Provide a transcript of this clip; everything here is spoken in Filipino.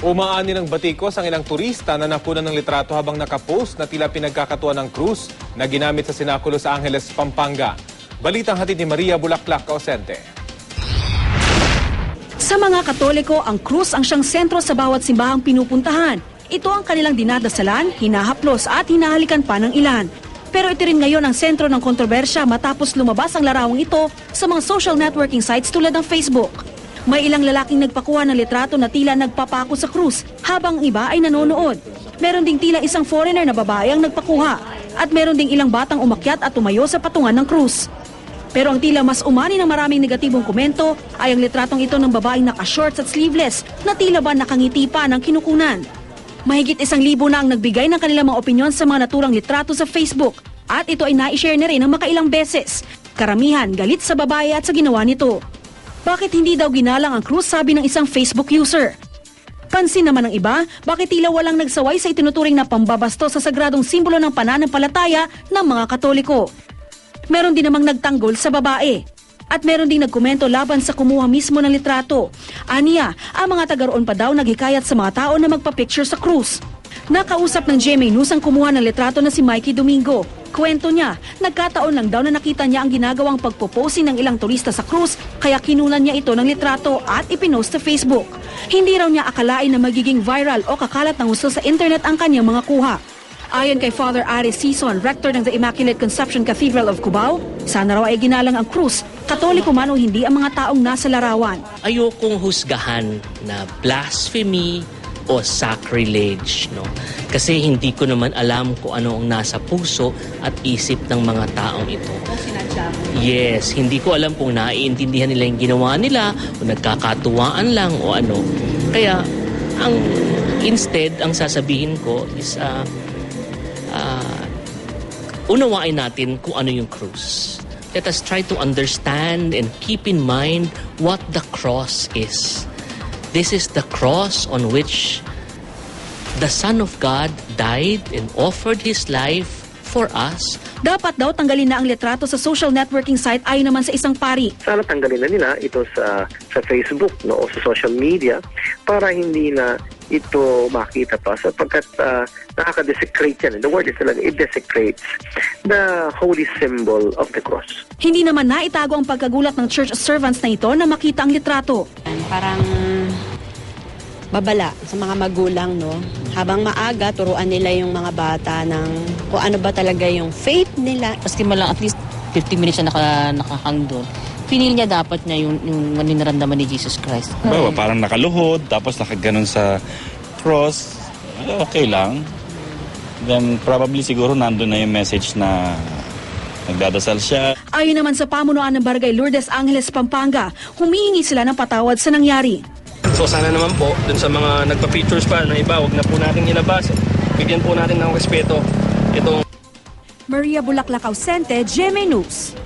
Umaani ng batikos ang ilang turista na napunan ng litrato habang nakapost na tila pinagkakatuwa ng cruise na ginamit sa sinakulo sa Angeles, Pampanga. Balitang hatid ni Maria Bulaklak Kausente. Sa mga Katoliko, ang krus ang siyang sentro sa bawat simbahang pinupuntahan. Ito ang kanilang dinadasalan, hinahaplos at hinahalikan pa ng ilan. Pero ito rin ngayon ang sentro ng kontrobersya matapos lumabas ang larawang ito sa mga social networking sites tulad ng Facebook. May ilang lalaking nagpakuha ng litrato na tila nagpapako sa krus habang iba ay nanonood. Meron ding tila isang foreigner na babae ang nagpakuha at meron ding ilang batang umakyat at tumayo sa patungan ng krus. Pero ang tila mas umani ng maraming negatibong komento ay ang litratong ito ng babaeng naka-shorts at sleeveless na tila ba nakangiti pa ng kinukunan. Mahigit isang libo na ang nagbigay ng kanilang mga opinyon sa mga naturang litrato sa Facebook at ito ay na-share na rin ng makailang beses. Karamihan galit sa babae at sa ginawa nito. Bakit hindi daw ginalang ang cruise sabi ng isang Facebook user? Pansin naman ng iba, bakit tila walang nagsaway sa itinuturing na pambabasto sa sagradong simbolo ng pananampalataya ng mga Katoliko. Meron din namang nagtanggol sa babae. At meron ding nagkomento laban sa kumuha mismo ng litrato. Aniya, ang mga tagaroon pa daw naghikayat sa mga tao na magpa-picture sa cruise. Nakausap ng GMA News ang kumuha ng litrato na si Mikey Domingo. Kwento niya, nagkataon lang daw na nakita niya ang ginagawang pagpoposi ng ilang turista sa cruise kaya kinunan niya ito ng litrato at ipinost sa Facebook. Hindi raw niya akalain na magiging viral o kakalat ng gusto sa internet ang kanyang mga kuha. Ayon kay Father Aris Sison, rector ng The Immaculate Conception Cathedral of Cubao, sana raw ay ginalang ang krus, katoliko man o hindi ang mga taong nasa larawan. ayokong husgahan na blasphemy o sacrilege no kasi hindi ko naman alam kung ano ang nasa puso at isip ng mga taong ito yes hindi ko alam kung naiintindihan nila yung ginawa nila o nagkakatuwaan lang o ano kaya ang instead ang sasabihin ko is ah ah, unawain natin kung ano yung cross. Let us try to understand and keep in mind what the cross is. This is the cross on which the Son of God died and offered His life for us. Dapat daw tanggalin na ang litrato sa social networking site ayon naman sa isang pari. sana tanggalin na nila ito sa sa Facebook no o sa social media para hindi na ito makita pa sapagkat uh, nakaka-desecrate yan. The word is talaga, it desecrates the holy symbol of the cross. Hindi naman naitago ang pagkagulat ng church servants na ito na makita ang litrato. Parang babala sa mga magulang, no? Habang maaga, turuan nila yung mga bata ng kung ano ba talaga yung faith nila. Maski man lang at least 15 minutes siya naka, nakahang doon. Pinili niya dapat niya yung, yung naramdaman ni Jesus Christ. Bawa, parang nakaluhod, tapos nakaganon sa cross, okay lang. Then probably siguro nandun na yung message na nagdadasal siya. Ayon naman sa pamunuan ng Barangay Lourdes Angeles, Pampanga, humihingi sila ng patawad sa nangyari. So sana naman po, dun sa mga nagpa-pictures pa na iba, wag na po natin ilabas. Bigyan po natin ng respeto itong Maria Bulaklak Ausente, GMA News.